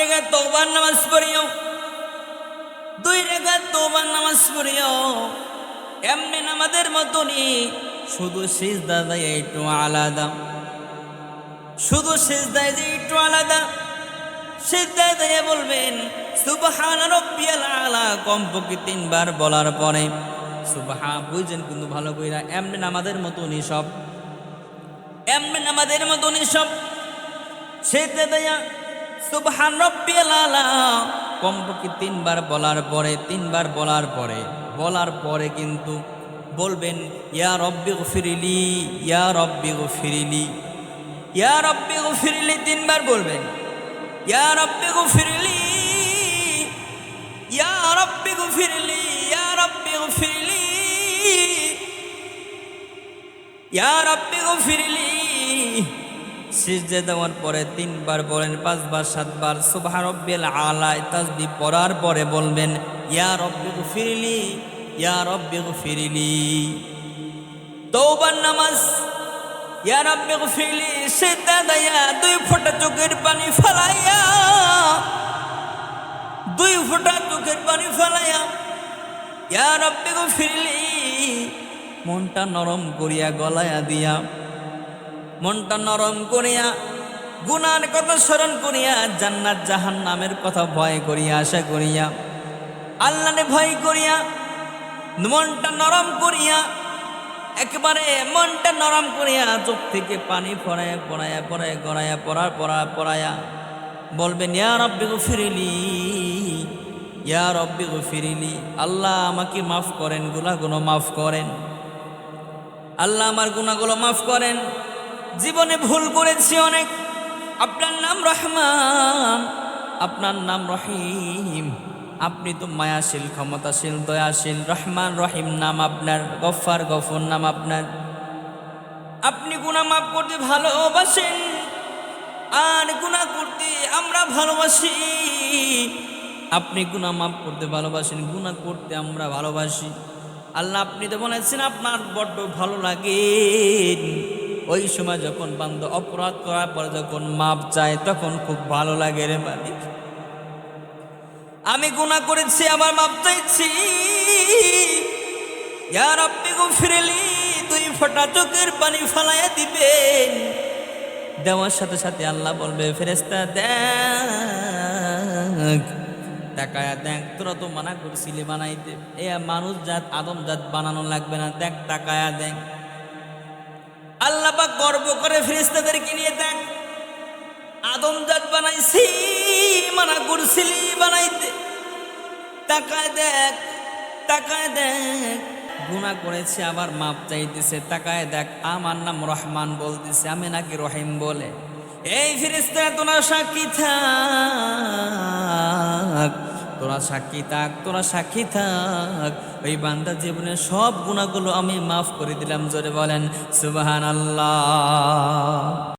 রেখা তোবার নামাজ পড়িও। দুই রেখা তোবার নামাজ পড়িও। এমনি নামাজের মতনই শুধু শেষ দাদাই একটু আলাদা। শুধু শেষ দায় যে একটু আলাদা। শেষ দায় দিয়ে বলবেন, সুবহান রব্বিয়াল আলা, কমপক্ষে তিনবার বলার পরে। সুবহা বুঝছেন কিন্তু ভালো কইরা, এমনি নামাজের মতনই সব। এমনি নামাজের মতনই সব। সেতে দেয়া সুবহান রব্বিয়াল আলা কমপক্ষে তিনবার বলার পরে, তিনবার বলার পরে বলার পরে কিন্তু বলবেন, ইয়া রব্বি গফিরিলি, ইয়া রব্বি গফিরিলি, ইয়া রব্বি গফিরিলি, তিনবার বলবেন, ইয়া রব্বি গফিরিলি, ইয়া রব্বি গফিরিলি, ইয়া রব্বি গফিরিলি, ইয়া রব্বি গফিরিলি সিজদে দেওয়ার পরে তিনবার বলেন, পাঁচবার, সাতবার, সুবহান রব্বিল আলায় তাসবি পড়ার পরে বলবেন, ইয়া রব্বি ফিরিলি ইয়া রব্বি ফিরিলি তৌবার নামাজ, ইয়া রব্বি গফিরিলি, সিজদা দেয়া, দুই ফোঁটা চোখের পানি ফেলাইয়া, দুই ফোঁটা চোখের পানি ফেলাইয়া, ইয়া রব্বি গফিরিলি, মনটা নরম করিয়া গলায়া দিয়া মনটা নরম করিয়া, গুনার কথা স্মরণ করিয়া, জান্নাত জাহান নামের কথা ভয় করিয়া, আশা করিয়া আল্লাহনে ভয় করিয়া, মনটা নরম করিয়া, একেবারে মনটা নরম করিয়া, চোখ থেকে পানি পড়ায় পড়ায়া পড়ায় গড়াইয়া পড়ার পড়া, পড়ায়া বলবেন, ইয়া রব্বি ফিরিলি ইয়া রব্বি ফিরিলি আল্লাহ আমাকে মাফ করেন, গুনাহগুলো মাফ করেন, আল্লাহ আমার গুনাহগুলো মাফ করেন। জীবনে ভুল করেছি অনেক। আপনার নাম রহমান, আপনার নাম রহিম। আপনি তো মায়াশীল, ক্ষমতাশীল, দয়াশীল। রহমান, রহিম নাম আপনার, গফার, গফর নাম আপনার। আপনি গুণা মাফ করতে ভালোবাসেন, আর গুনাহ করতে আমরা ভালোবাসি। আপনি গুণা মাফ করতে ভালোবাসেন, গুনাহ করতে আমরা ভালোবাসি। আল্লাহ আপনি তো বলেছেন, আপনার বড্ড ভালো লাগে। ওই সময় যখন বান্ধব অপরাধ করার পর যখন মাপ চায়, তখন খুব ভালো লাগে রে মালিক। আমি গুণা করেছি, আমার মাপ চাইছি। ইয়ার আপনি গো ফিরেলি দুই ফোঁটা চোখের পানি ফালাইয়া দিবেন। দেওয়ার সাথে সাথে আল্লাহ বলবে ফেরেস্তা দেখ। তাকায়া দেখ, তোরা তো মানা করছিলি বানাইতে। এ মানুষ জাত, আদম জাত বানানো লাগবে না। দেখ, তাকায়া দেখ। গর্ব করে ফেরেস্তাদেরকে নিয়ে দেখ আদম জাত বানাইছি, মানা করছিলি বানাইতে। তাকায় দেখ তাকায় দেখ। গুণা করেছে, আবার মাপ চাইতেছে। তাকায় দেখ, আমার নাম রহমান বলতেছে, আমি নাকি রহিম বলে। এই ফিরিস্তা তোরা সাক্ষী থাক। তোরা সাক্ষী থাক, তোরা সাক্ষী থাক। ওই বান্দার জীবনের সব গুণাগুলো আমি মাফ করে দিলাম, জোরে বলেন সুবাহান আল্লাহ